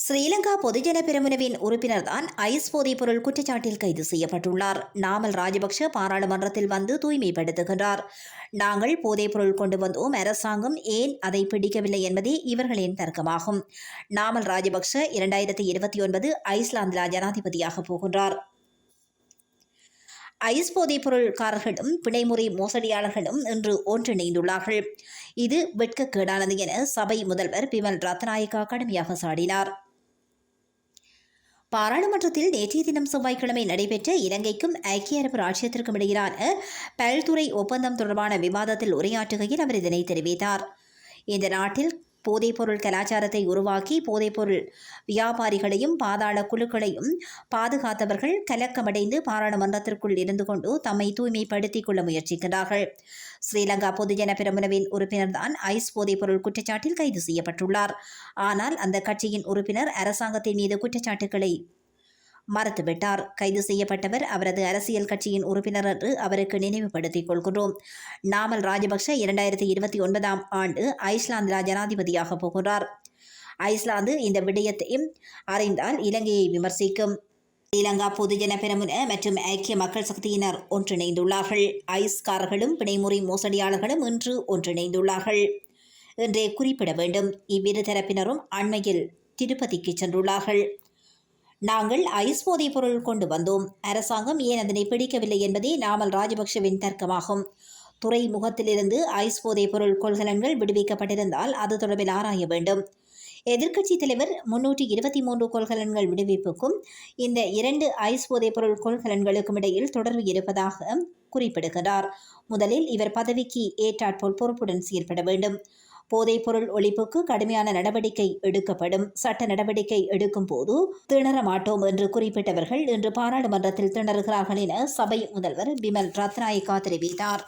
ஸ்ரீலங்கா பொதுஜன பெரமுனவின் உறுப்பினர்தான் ice போதைப் பொருள் குற்றச்சாட்டில் கைது செய்யப்பட்டுள்ளார். நாமல் ராஜபக்ஷ பாராளுமன்றத்தில் வந்து தூய்மைப்படுத்துகின்றார். நாங்கள் போதைப் பொருள் கொண்டு வந்தோம். அரசாங்கம் ஏன் அதை பிடிக்கவில்லை என்பதே இவர்களின் தர்க்கமாகும். நாமல் ராஜபக்ஷ இரண்டாயிரத்தி இருபத்தி ஒன்பது ஐஸ்லாந்தில் ஜனாதிபதியாக போகின்றார். ஐஸ் போதைப் பொருள்காரர்களும் பிணைமுறை மோசடியாளர்களும் இன்று ஒன்றிணைந்துள்ளார்கள். இது வெட்கக்கேடானது என சபை முதல்வர் பிமல் ரத்நாயக்கா கடுமையாக சாடினார். பாராளுமன்றத்தில் நேற்றைய தினம் செவ்வாய்க்கிழமை நடைபெற்ற இலங்கைக்கும் ஐக்கிய அரபு ராஜ்யத்திற்கும் இடையிலான பல்துறை ஒப்பந்தம் தொடர்பான விவாதத்தில் உரையாற்றுகையில் அவர் இதனை தெரிவித்தார். இந்த நாட்டில் போதைப்பொருள் கலாச்சாரத்தை உருவாக்கி போதைப்பொருள் வியாபாரிகளையும் பாதாள குழுக்களையும் பாதுகாத்தவர்கள் கலக்கமடைந்து பாராளுமன்றத்திற்குள் இருந்து கொண்டு தம்மை தூய்மைப்படுத்திக் கொள்ள முயற்சிக்கிறார்கள் ஸ்ரீலங்கா பொதுஜன உறுப்பினர் உறுப்பினர்தான் ஐஸ் போதைப்பொருள் குற்றச்சாட்டில் கைது செய்யப்பட்டுள்ளார். ஆனால் அந்த கட்சியின் உறுப்பினர் அரசாங்கத்தின் மீது குற்றச்சாட்டுகளை மறுத்துவிட்டார். கைது செய்யப்பட்டவர் அவரது அரசியல் கட்சியின் உறுப்பினர் என்று அவருக்கு நினைவுபடுத்திக் கொள்கிறோம் நாமல் ராஜபக்ஷ இரண்டாயிரத்தி இருபத்தி ஒன்பதாம் ஆண்டு ஐஸ்லாந்தில் ஜனாதிபதியாக போகிறார் ஐஸ்லாந்து இந்த விடயத்தையும் அறிந்தால் இலங்கையை விமர்சிக்கும். ஸ்ரீலங்கா பொதுஜன பெருமுன மற்றும் ஐக்கிய மக்கள் சக்தியினர் ஒன்றிணைந்துள்ளார்கள். ஐஸ்காரர்களும் பிணைமுறை மோசடியாளர்களும் இன்று ஒன்றிணைந்துள்ளார்கள். என்றே குறிப்பிட வேண்டும். இவ்விரு தரப்பினரும் அண்மையில் திருப்பதிக்கு சென்றுள்ளார்கள். நாங்கள் ஐஸ் போதைப் பொருள் கொண்டு வந்தோம். அரசாங்கம் ஏன் அதனை பிடிக்கவில்லை என்பதே நாமல் ராஜபக்ஷவின் தர்க்கமாகும். துறைமுகத்திலிருந்து ஐஸ் போதைப் பொருள் கொள்கலன்கள் விடுவிக்கப்பட்டிருந்தால் அது தொடர்பில் ஆராய வேண்டும். எதிர்க்கட்சித் தலைவர் முன்னூற்றி இருபத்தி மூன்று கொள்கலன்கள் விடுவிப்புக்கும் இந்த இரண்டு ஐஸ் போதைப் பொருள் கொள்கலன்களுக்கும் இடையில் தொடர்பு இருப்பதாக குறிப்பிடுகிறார். முதலில் இவர் பதவிக்கு ஏற்றாற்போல் பொறுப்புடன் செயற்பட வேண்டும். போதைப்பொருள் ஒழிப்புக்கு கடுமையான நடவடிக்கை எடுக்கப்படும். சட்ட நடவடிக்கை எடுக்கும் போது திணற மாட்டோம் என்று குறிப்பிட்டவர்கள் இன்று பாராளுமன்றத்தில் திணறுகிறார்கள் என சபை முதல்வர் பிமல் ரத்நாயக்கா தெரிவித்தார்.